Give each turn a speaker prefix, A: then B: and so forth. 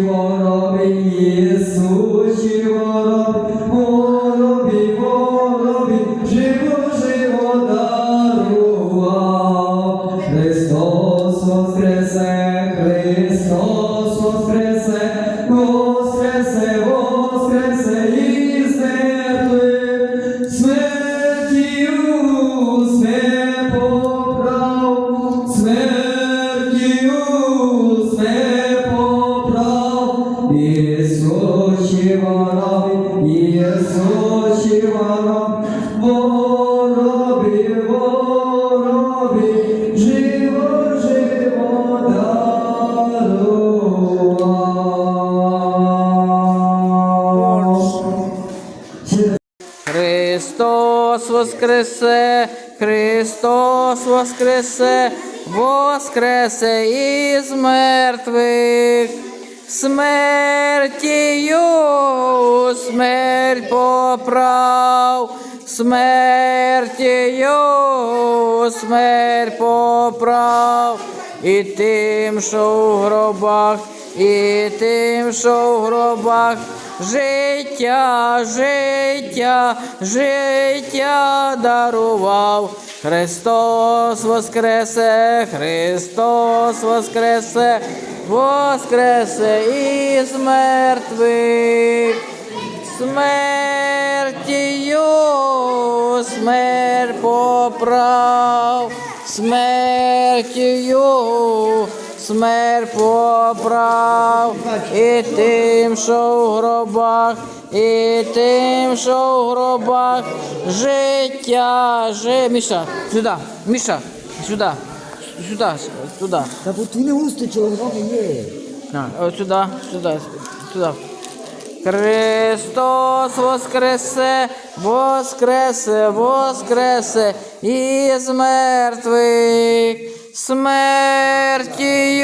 A: воробі, Ісуші воробі, воробі, воробі, живо, живо дарував. Христос воскресе, Христос
B: Христос воскресе, Христос воскресе, воскресе із мертвих, смертію смерть поправ, смертію смерть поправ, і тим, що в гробах, і тим, що в гробах. Життя, життя, життя дарував. Христос воскресе, Христос воскресе, воскресе із мертвих. Смертію смерть поправ, смертію смерть поправ, і тим, що в гробах, і тим, що в гробах, життя, жи... Міша, сюди, Міша, сюди, сюди, сюди.
C: Та бо ти не густо, чого воно є.
B: От сюди, сюди, сюди. Христос воскресе, воскресе, воскресе із мертвих, смертію